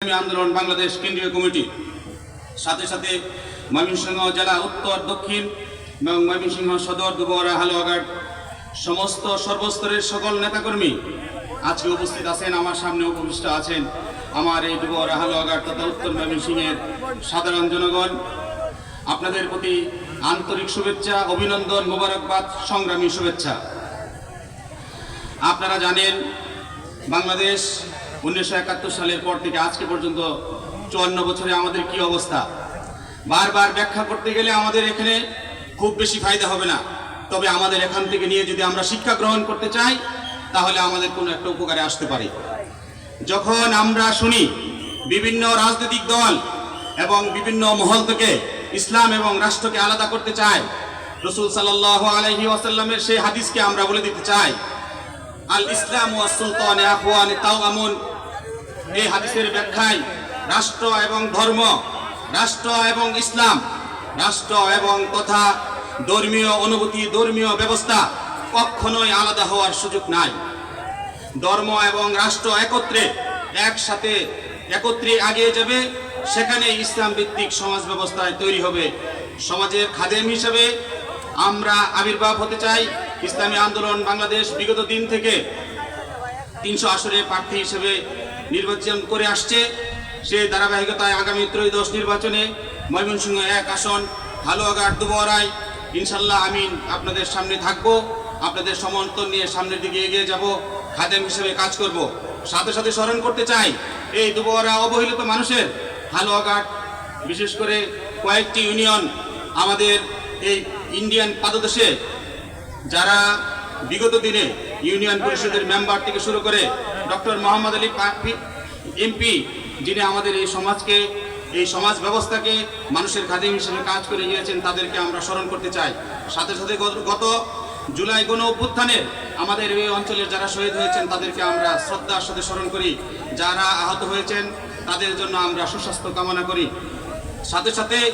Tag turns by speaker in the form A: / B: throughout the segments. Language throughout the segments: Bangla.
A: আন্দোলন বাংলাদেশ কেন্দ্রীয় কমিটি। সাথে সাথে ময়মনসিংহ জেলা উত্তর, দক্ষিণ এবং ময়মনসিংহ সদর দুবরা হালুয়াঘাট সমস্ত সর্বস্তরের সকল নেতাকর্মী আজকে উপস্থিত আছেন। আমার সামনে উপবিষ্ট আছেন আমার এই দুবরা হালুয়াঘাট তথা উত্তর ময়মনসিংহের সাধারণ জনগণ। আপনাদের প্রতি আন্তরিক শুভেচ্ছা, অভিনন্দন, মোবারকবাদ, সংগ্রামী শুভেচ্ছা। আপনারা জানেন, বাংলাদেশ উনিশশো একাত্তর সালের পর থেকে আজকে পর্যন্ত চুয়ান্ন বছরে আমাদের কি অবস্থা? বারবার ব্যাখ্যা করতে গেলে আমাদের এখানে খুব বেশি ফায়দা হবে না। তবে আমাদের এখান থেকে নিয়ে যদি আমরা শিক্ষা গ্রহণ করতে চাই, তাহলে আমাদের কোনো একটা উপকারে আসতে পারে। যখন আমরা শুনি বিভিন্ন রাজনৈতিক দল এবং বিভিন্ন মহল থেকে ইসলাম এবং রাষ্ট্রকে আলাদা করতে চায়, রসুল সাল্লাহ আলহি ওয়াসাল্লামের সেই হাদিসকে আমরা বলে দিতে চাই আল ইসলাম ওয়া সুলতান আফওয়ান তাও আমুন এই হাদিসের ব্যাখ্যায় রাষ্ট্র এবং ধর্ম, রাষ্ট্র এবং ইসলাম, রাষ্ট্র এবং তথা ধর্মীয় অনুভূতি, ধর্মীয় ব্যবস্থা কখনোই আলাদা হওয়ার সুযোগ নাই। ধর্ম এবং রাষ্ট্র একত্রে, একসাথে একত্রে আগিয়ে যাবে সেখানে ইসলাম ভিত্তিক সমাজ ব্যবস্থায় তৈরি হবে। সমাজের খাদেম হিসেবে আমরা আবির্ভাব হতে চাই। ইসলামী আন্দোলন বাংলাদেশ বিগত দিন থেকে তিনশো আসরে প্রার্থী হিসেবে নির্বাচন করে আসছে। সেই ধারাবাহিকতায় আগামী ত্রয়োদশ নির্বাচনে ময়মনসিংহ এক আসন, হালুয়াঘাট দুবরায় ইনশাল্লাহ আমিন আপনাদের সামনে থাকব। আপনাদের সমর্থন নিয়ে সামনের দিকে এগিয়ে যাব, খাদেম হিসেবে কাজ করব। সাথে সাথে স্মরণ করতে চাই, এই দুবরা অবহেলিত মানুষের হালুয়াঘাট, বিশেষ করে কয়েকটি ইউনিয়ন আমাদের এই ইন্ডিয়ান পাদদেশে যারা বিগত দিনে ইউনিয়ন পরিষদের মেম্বার থেকে শুরু করে ডক্টর মোহাম্মদ আলী এমপি, যিনি আমাদের এই সমাজকে, এই সমাজ ব্যবস্থাকে মানুষের খাদিম হিসেবে কাজ করে গিয়েছেন তাদেরকে আমরা স্মরণ করতে চাই। সাথে সাথে গত- জুলাই গণ অভ্যুত্থানের আমাদের এই অঞ্চলের যারা শহীদ হয়েছেন, তাদেরকে আমরা শ্রদ্ধার সাথে স্মরণ করি। যারা আহত হয়েছেন, তাদের জন্য আমরা সুস্বাস্থ্য কামনা করি। সাথে সাথে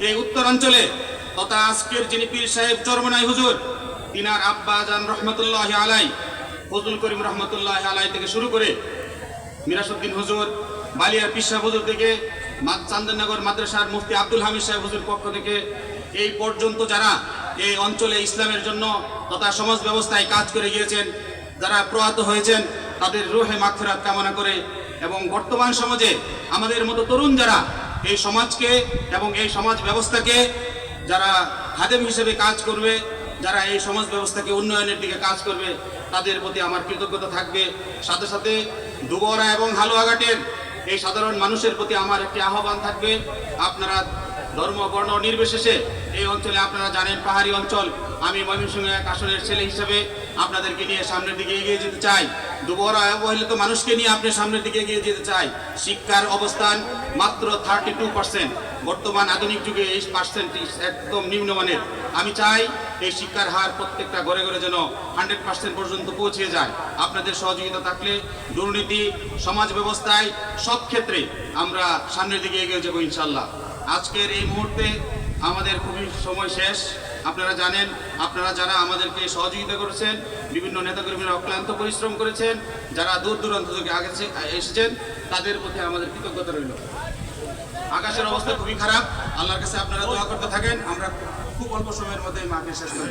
A: এই উত্তরাঞ্চলে তথা আজকের যিনি পীর সাহেব চরমনাই হুজুর তিনার আব্বা জান রহমতুল্লাহ আলাই, ফজলুল করিম রহমতুল্লাহ আলাই থেকে শুরু করে মিরাসুদ্দিন হুজুর বালিয়ার পিসা হুজুর থেকে চান্দননগর মাদ্রাসার মুফতি আব্দুল হামিদ সাহেব হুজুর পক্ষ থেকে এই পর্যন্ত যারা এই অঞ্চলে ইসলামের জন্য তথা সমাজ ব্যবস্থায় কাজ করে গিয়েছেন, যারা প্রয়াত হয়েছেন, তাদের রোহে মাগফিরাত কামনা করে এবং বর্তমান সমাজে আমাদের মতো তরুণ যারা এই সমাজকে এবং এই সমাজ ব্যবস্থাকে যারা খাদেম হিসেবে কাজ করবে যারা এই সমাজ ব্যবস্থাকে উন্নয়নের দিকে কাজ করবে, তাদের প্রতি আমার কৃতজ্ঞতা থাকবে। সাথে সাথে দুবরা এবং হালুয়াঘাটের এই সাধারণ মানুষের প্রতি আমার একটি আহ্বান থাকবে। আপনারা ধর্ম, বর্ণ, নির্বিশেষে এই অঞ্চলে আপনারা জানেন পাহাড়ি অঞ্চল। আমি ময়মনসিংহ এক আসনের ছেলে হিসেবে আপনাদেরকে নিয়ে সামনের দিকে এগিয়ে যেতে চাই। দুবরা অবহেলিত মানুষকে নিয়ে আপনি সামনের দিকে এগিয়ে যেতে চাই। শিক্ষার অবস্থান মাত্র থার্টি টু পার্সেন্ট বর্তমান আধুনিক যুগে এই পার্সেন্টেজ একদম নিম্নমানের। আমি চাই এই শিক্ষার হার প্রত্যেকটা ঘরে ঘরে যেন হান্ড্রেড পার্সেন্ট পর্যন্ত পৌঁছে যায়। আপনাদের সহযোগিতা থাকলে দুর্নীতি, সমাজ ব্যবস্থায় সব ক্ষেত্রে আমরা সামনের দিকে এগিয়ে যাব ইনশাল্লাহ আজকের এই মুহূর্তে আমাদের খুবই সময় শেষ। আপনারা জানেন, আপনারা যারা আমাদেরকে সহযোগিতা করেছেন, বিভিন্ন নেতাকর্মীরা অক্লান্ত পরিশ্রম করেছেন, যারা দূর দূরান্ত থেকে আগে এসেছেন, তাদের প্রতি আমাদের কৃতজ্ঞতা রইল। আকাশের অবস্থা খুবই খারাপ। আল্লাহর কাছে আপনারা দোয়া করতে থাকেন। আমরা খুব অল্প সময়ের মধ্যে মাকে শেষ করে